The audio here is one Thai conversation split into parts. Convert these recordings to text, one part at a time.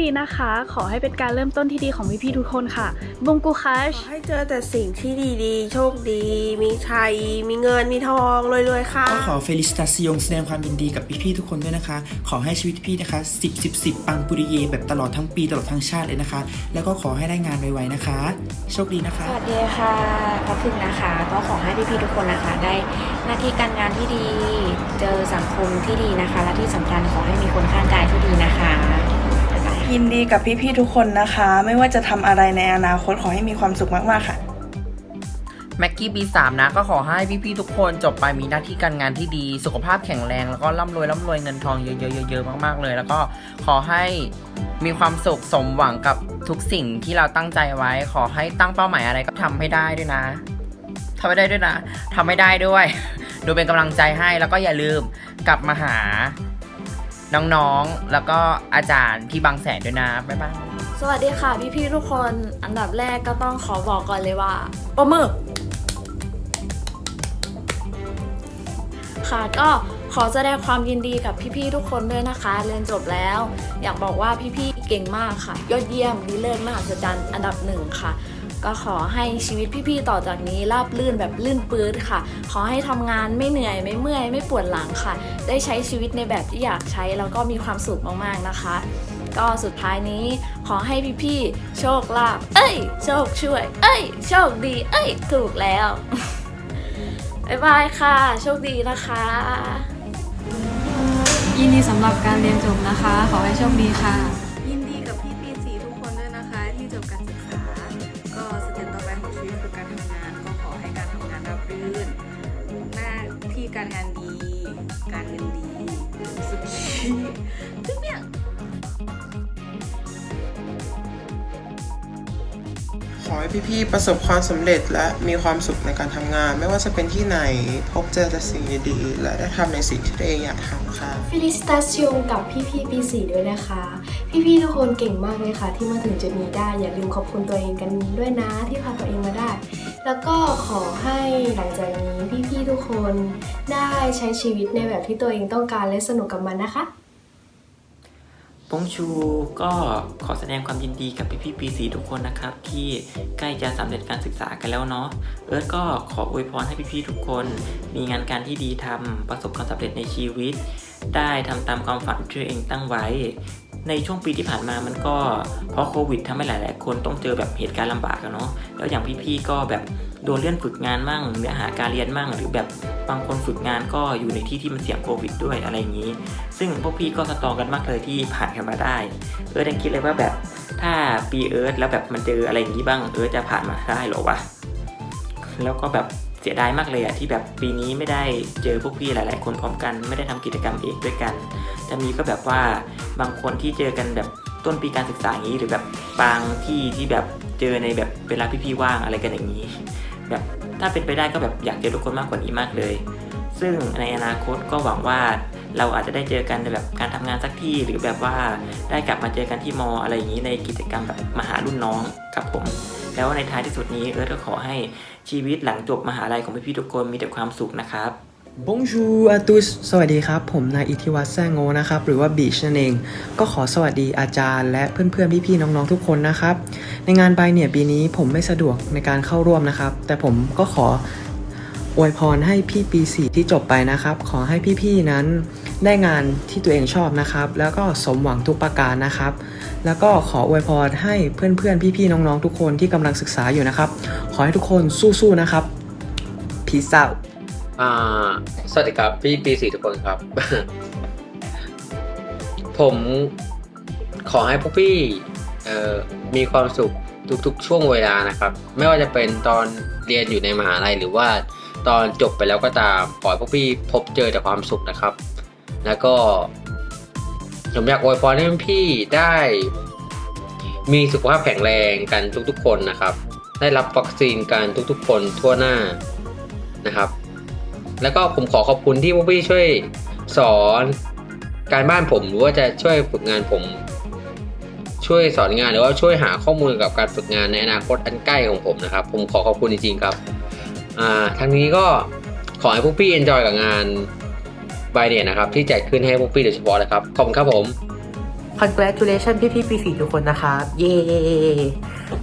คดีนะคะ ขอให้เป็นการเริ่มต้นที่ดีของพี่ๆทุกคนค่ะบงกูคัชขอให้เจอแต่สิ่งที่ดีๆ โชคดี มีชัย มีเงิน มีทองรวยๆค่ะ ก็ขอเฟลิ c ิตาซิยงแสดงความยินดีกับพี่ๆทุกคนด้วยนะคะ ขอให้ชีวิตพี่นะคะ 10 10 10 ปังปุริเย แบบตลอดทั้งปีตลอดทั้งชาติเลยนะคะ แล้วก็ขอให้ได้งานไวๆนะคะ โชคดีนะคะ สวัสดีค่ะขอบคุณนะคะ ก็ขอให้พี่ๆทุกคนนะคะ ได้หน้าที่การงานที่ดี เจอสังคมที่ดีนะคะ และที่สำคัญขอให้มีคนข้างกายที่ดีนะคะบ๊า ยินดีกับพี่ๆทุกคนนะคะ ไม่ว่าจะทำอะไรในอนาคตขอให้มีความสุขมากๆค่ะ แม็กกี้บีสามนะก็ขอให้พี่ๆทุกคนจบไปมีหน้าที่การงานที่ดี สุขภาพแข็งแรงแล้วก็ร่ำรวยร่ำรวยเงินทองเยอะๆเยอะๆมากๆเลย แล้วก็ขอให้มีความสุขสมหวังกับทุกสิ่งที่เราตั้งใจไว้ ขอให้ตั้งเป้าหมายอะไรก็ทำให้ได้ด้วยนะทำให้ได้ด้วยนะทำให้ได้ด้วย ดูเป็นกำลังใจให้แล้วก็อย่าลืมกลับมาหา น้องๆ แล้วก็อาจารย์ที่บางแสนด้วยนะบ๊ายบายสวัสดีค่ะพี่ๆทุกคนอันดับแรกก็ต้องขอบอกก่อนเลยว่าปรบมือค่ะก็ขอแสดงความยินดีกับพี่ๆทุกคนด้วยนะคะ เรียนจบแล้ว อยากบอกว่าพี่ๆเก่งมากค่ะ ยอดเยี่ยมดีเลิศมหัศจรรย์อันดับหนึ่งค่ะ ก็ขอให้ชีวิตพี่ๆต่อจากนี้ราบลื่นแบบลื่นปื๊ดค่ะ ขอให้ทำงานไม่เหนื่อยไม่เมื่อย ไม่ปวดหลังค่ะ ได้ใช้ชีวิตในแบบที่อยากใช้แล้วก็มีความสุขมากๆนะคะ ก็สุดท้ายนี้ขอให้พี่ๆโชคลาภเอ้ย โชคช่วย เอ้ย โชคดี เอ้ย ถูกแล้วบ๊ายบายค่ะ โชคดีนะคะยินดีสำหรับการเรียนจบนะคะ ขอให้โชคดีค่ะ ทำงานก็ขอให้การทำงานราบรื่น หน้าที่การงานดี การเงินดี สุขีทุกอย่างขอให้พี่ๆประสบความสำเร็จและมีความสุขในการทำงาน ไม่ว่าจะเป็นที่ไหนพบเจอแต่สิ่งดีๆและได้ทำในสิ่งที่ตัวเองอยากทำค่ะฟิลิสตาซิงกับพี่ๆปีสี่ด้วยนะคะ พี่ๆทุกคนเก่งมากเลยค่ะ ที่มาถึงจุดนี้ได้อย่าลืมขอบคุณตัวเองกันด้วยนะที่พาตัวเองมาได้ แล้วก็ขอให้หลังจากนี้พี่ๆทุกคนได้ใช้ชีวิตในแบบที่ตัวเองต้องการและสนุกกับมันนะคะปงชูก็ขอแสดงความยินดีกับพี่ๆปีสีทุกคนนะครับ ที่ใกล้จะสำเร็จการศึกษากันแล้วเนาะเอิร์ธก็ขออวยพรให้พี่ๆทุกคน มีงานการที่ดีทำประสบความสำเร็จในชีวิต ได้ทำตามความฝันที่ตัวเองตั้งไว้ ในช่วงปีที่ผ่านมามันก็เพราะโควิดทำให้หลาย ๆ คนต้องเจอแบบเหตุการณ์ลำบากอะเนาะแล้วอย่างพี่ ๆ ก็แบบโดนเลื่อนฝึกงานมั่งเนื้อหาการเรียนมั่ง หรือแบบบางคนฝึกงานก็อยู่ในที่ที่มันเสี่ยงโควิดด้วยอะไรอย่างนี้ ซึ่งพวกพี่ก็สตองกันมากเลยที่ผ่านกันมาได้เออยังคิดเลยว่าแบบถ้าปีเอิร์ธแล้วแบบมันเจออะไรอย่างนี้บ้างเอิร์ธจะผ่านมาได้หรอวะแล้วก็แบบ เสียดายมากเลยอะที่แบบปีนี้ไม่ได้เจอพวกพี่หลาย ๆ คนพร้อมกันไม่ได้ทำกิจกรรมเองด้วยกันจะมีก็แบบว่าบางคนที่เจอกันแบบต้นปีการศึกษาอย่างนี้ หรือแบบบางที่ที่แบบเจอในแบบเวลาพี่ๆว่างอะไรกันอย่างนี้ แบบถ้าเป็นไปได้ก็แบบอยากเจอทุกคนมากกว่านี้มากเลย ซึ่งในอนาคตก็หวังว่าเราอาจจะได้เจอกันในแบบการทำงานสักที่หรือแบบว่าได้กลับมาเจอกันที่มออะไรอย่างนี้ในกิจกรรมแบบมหารุ่นน้องครับผม แล้วในท้ายที่สุดนี้เอิร์ธก็ขอให้ชีวิตหลังจบมหาลัยของพี่ๆทุกคนมีแต่ความสุขนะครับ Bonjour à tous สวัสดีครับ ผมนายอิทธิวัฒน์แซงโงนะครับ หรือว่าบีชนั่นเอง ก็ขอสวัสดีอาจารย์ และเพื่อนๆ พี่ๆ น้องๆ ทุกคนนะครับ ในงานใบเนี่ยปีนี้ผมไม่สะดวกในการเข้าร่วมนะครับ แต่ผมก็ขออวยพรให้พี่ปีสี่ที่จบไปนะครับ ขอให้พี่ๆ นั้นได้งานที่ตัวเองชอบนะครับ แล้วก็สมหวังทุกประการนะครับ แล้วก็ขออวยพรให้เพื่อนๆ พี่ๆ น้องๆ ทุกคนที่กำลังศึกษาอยู่นะครับ ขอให้ทุกคนสู้ๆ นะครับ Peace out อ่าสวัสดีครับ พี่ปีสี่ทุกคนครับ ผมขอให้พวกพี่มีความสุขทุกๆ ช่วงเวลานะครับ ไม่ว่าจะเป็นตอนเรียนอยู่ในมหาลัยหรือว่าตอนจบไปแล้วก็ตามขอให้พวกพี่พบเจอแต่ความสุขนะครับ แล้วก็ ผมอยากอวยพรให้พี่ได้ มีสุขภาพแข็งแรงกันทุกๆ คนนะครับ ได้รับวัคซีนกันทุกๆ คนทั่วหน้านะครับ แล้วก็ผมขอขอบคุณที่พวกพี่ช่วยสอนการบ้านผมหรือว่าจะช่วยฝึกงานผม ช่วยสอนงานหรือว่าช่วยหาข้อมูลกับการฝึกงานในอนาคตอันใกล้ของผมนะครับ ผมขอขอบคุณจริงๆครับ อ่าทางนี้ก็ขอให้พวกพี่เอนจอยกับงาน บายเนี่ยนะครับที่จัดขึ้นให้พวกพี่โดยเฉพาะนะครับขอบคุณครับผม congratulation พี่พี่ปีสี่ทุกคนนะครับ เย้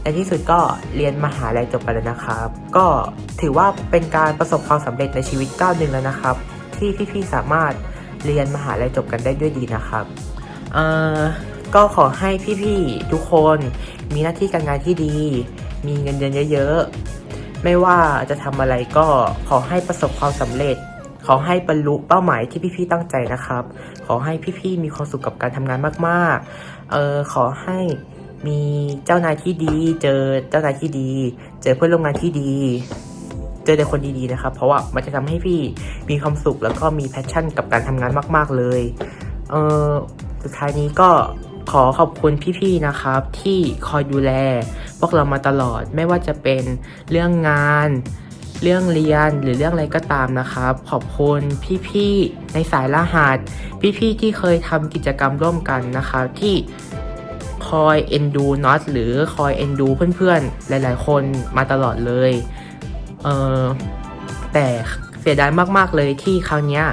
ในที่สุดก็เรียนมหาลัยจบไปแล้วนะครับ ก็ถือว่าเป็นการประสบความสำเร็จในชีวิตก้าวหนึ่งแล้วนะครับ ที่พี่พี่สามารถเรียนมหาลัยจบกันได้ด้วยดีนะครับเอ่อก็ขอให้พี่ๆทุกคนมีหน้าที่การงานที่ดี มีเงินเดือนเยอะๆ ไม่ว่าจะทำอะไรก็ขอให้ประสบความสำเร็จ ขอให้บรรลุเป้าหมายที่พี่ๆตั้งใจนะครับ ขอให้พี่ๆมีความสุขกับการทำงานมากๆ เออขอให้มีเจ้านายที่ดี เจอเจ้านายที่ดี เจอเพื่อนร่วมงานที่ดี เจอแต่คนดีๆนะครับ เพราะว่ามันจะทำให้พี่มีความสุขแล้วก็มีแพชชั่นกับการทำงานมาก ๆ เลย เออสุดท้ายนี้ก็ขอขอบคุณพี่ๆ นะครับ ที่คอยดูแล พวกเรามาตลอดไม่ว่าจะเป็นเรื่องงาน เรื่องเรียนหรือเรื่องอะไรก็ตามนะครับ ขอบคุณพี่ๆในสายรหัส พี่ๆที่เคยทำกิจกรรมร่วมกันนะครับที่คอยเอ็นดูน็อตหรือคอยเอ็นดูเพื่อนๆ หลายๆ คนมาตลอดเลยเออแต่เสียดายมากๆเลยที่ครั้งเนี้ย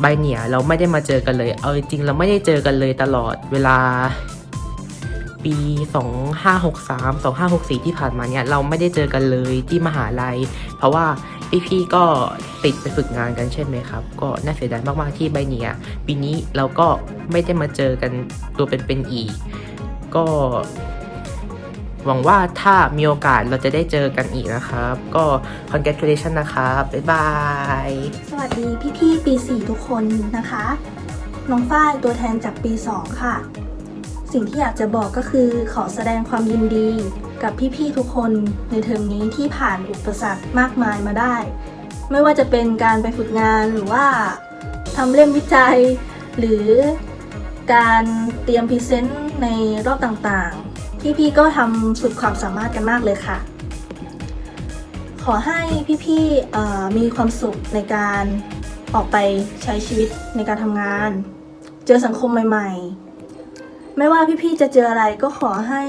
ใบเหนียเราไม่ได้มาเจอกันเลย เอาจริงเราไม่ได้เจอกันเลยตลอดเวลา ปี 2563 2564 ที่ผ่านมาเนี่ยเราไม่ได้เจอกันเลยที่มหาลัย เพราะว่าพี่ๆก็ติดไปฝึกงานกันใช่ไหมครับ ก็น่าเสียดายมากๆที่ใบเนี้ยปีนี้เราก็ไม่ได้มาเจอกันตัวเป็นๆอีก ก็หวังว่าถ้ามีโอกาสเราจะได้เจอกันอีกนะครับ ก็ congratulation นะครับ บ๊ายบาย สวัสดีพี่ๆปี 4 ทุกคนนะคะ น้องฝ้ายตัวแทนจากปี 2 ค่ะ สิ่งที่อยากจะบอกก็คือขอแสดงความยินดี กับพี่ๆทุกคนในเทอมนี้ที่ผ่านอุปสรรคมากมายมาได้ ไม่ว่าจะเป็นการไปฝึกงานหรือว่าทำเล่มวิจัย หรือการเตรียมพรีเซนต์ในรอบต่างๆ พี่ๆก็ทำสุดความสามารถกันมากเลยค่ะ ขอให้พี่ๆมีความสุขในการออกไปใช้ชีวิตในการทำงาน เจอสังคมใหม่ ๆ ไม่ว่าพี่ๆจะเจออะไรก็ขอให้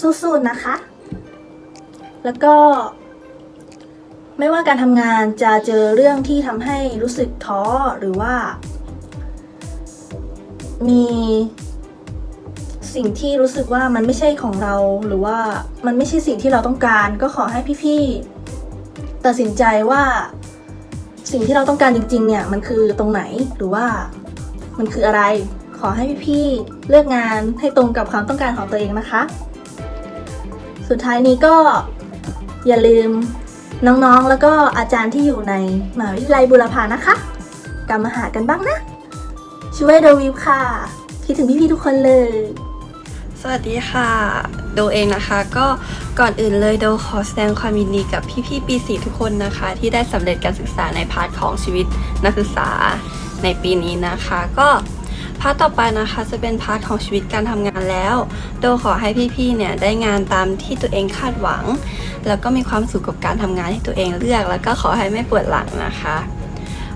สู้ๆนะคะ แล้วก็ ไม่ว่าการทำงานจะเจอเรื่องที่ทำให้รู้สึกท้อหรือว่า มีสิ่งที่รู้สึกว่ามันไม่ใช่ของเราหรือว่ามันไม่ใช่สิ่งที่เราต้องการ ก็ขอให้พี่ๆตัดสินใจว่าสิ่งที่เราต้องการจริง ๆ เนี่ย มันคือตรงไหนหรือว่ามันคืออะไร ขอให้พี่ๆเลือกงานให้ตรงกับความต้องการของตัวเองนะคะ สุดท้ายนี้ก็อย่าลืมน้องๆ แล้วก็อาจารย์ที่อยู่ในมหาวิทยาลัยบุรพานะคะกลับมาหากันบ้างนะ ช่วยเดวิวค่ะ คิดถึงพี่ๆทุกคนเลย สวัสดีค่ะ โดเองนะคะ ก็ก่อนอื่นเลยโดขอแสดงความยินดีกับพี่ๆปีสี่ทุกคนนะคะ ที่ได้สำเร็จการศึกษาในพาร์ทของชีวิตนักศึกษาในปีนี้นะคะ ก็ พาร์ทต่อไปนะคะจะเป็นพาร์ทของชีวิตการทำงานแล้ว โดขอให้พี่ๆเนี่ยได้งานตามที่ตัวเองคาดหวัง แล้วก็มีความสุขกับการทำงานที่ตัวเองเลือก แล้วก็ขอให้ไม่ปวดหลังนะคะ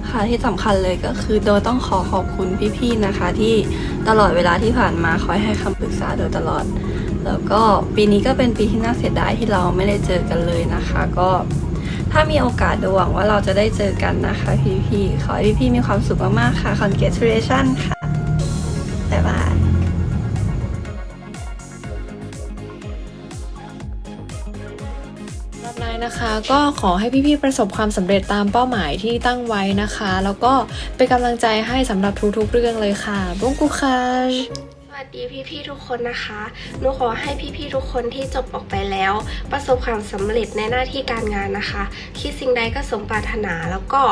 ค่ะที่สำคัญเลยก็คือโดต้องขอขอบคุณพี่ๆนะคะ ที่ตลอดเวลาที่ผ่านมาคอยให้คำปรึกษาโดยตลอด แล้วก็ปีนี้ก็เป็นปีที่น่าเสียดายที่เราไม่ได้เจอกันเลยนะคะ ก็ถ้ามีโอกาสดวงว่าเราจะได้เจอกันนะคะพี่ๆขอให้พี่ๆมีความสุขมากๆค่ะ congratulation ค่ะ ก็ขอให้พี่ๆประสบความสำเร็จตามเป้าหมายที่ตั้งไว้นะคะ แล้วก็เป็นกำลังใจให้สำหรับทุกๆเรื่องเลยค่ะบุ้งกูคาชสวัสดีพี่ๆทุกคนนะคะ หนูขอให้พี่ๆทุกคนที่จบออกไปแล้ว ประสบความสำเร็จในหน้าที่การงานนะคะ คิดสิ่งใดก็สมปรารถนาแล้วก็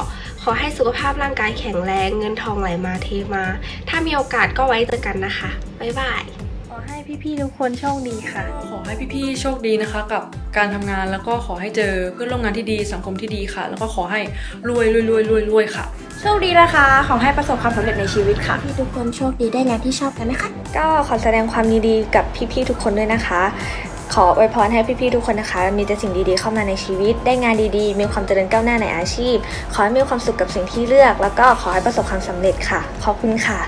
ขอให้สุขภาพร่างกายแข็งแรงเงินทองไหลมาเทมา ถ้ามีโอกาสก็ไว้เจอกันนะคะ บ๊ายบาย ขอให้พี่ๆทุกคนโชคดีค่ะ ขอให้พี่ๆโชคดีนะคะกับ การทำงานแล้วก็ขอให้เจอเพื่อนร่วมงานที่ดีสังคมที่ดีค่ะ แล้วก็ขอให้รวยรวยรวยรวยรวยค่ะ โชคดีนะคะ ขอให้ประสบความสำเร็จในชีวิตค่ะ พี่ทุกคนโชคดีได้งานที่ชอบกันนะคะ ก็ขอแสดงความยินดีกับพี่ๆทุกคนด้วยนะคะ ขออวยพรให้พี่ๆทุกคนนะคะ มีแต่สิ่งดีๆเข้ามาในชีวิต ได้งานดีๆ มีความเจริญก้าวหน้าในอาชีพ ขอให้มีความสุขกับสิ่งที่เลือก แล้วก็ขอให้ประสบความสำเร็จค่ะ ขอบคุณค่ะ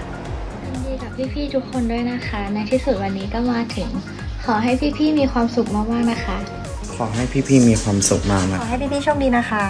ยินดีกับพี่ๆทุกคนด้วยนะคะ ในที่สุดวันนี้ก็มาถึง ขอให้พี่ๆมีความสุขมากๆนะคะ ขอให้พี่ๆมีความสุขมากนะ ขอให้พี่ๆโชคดีนะคะ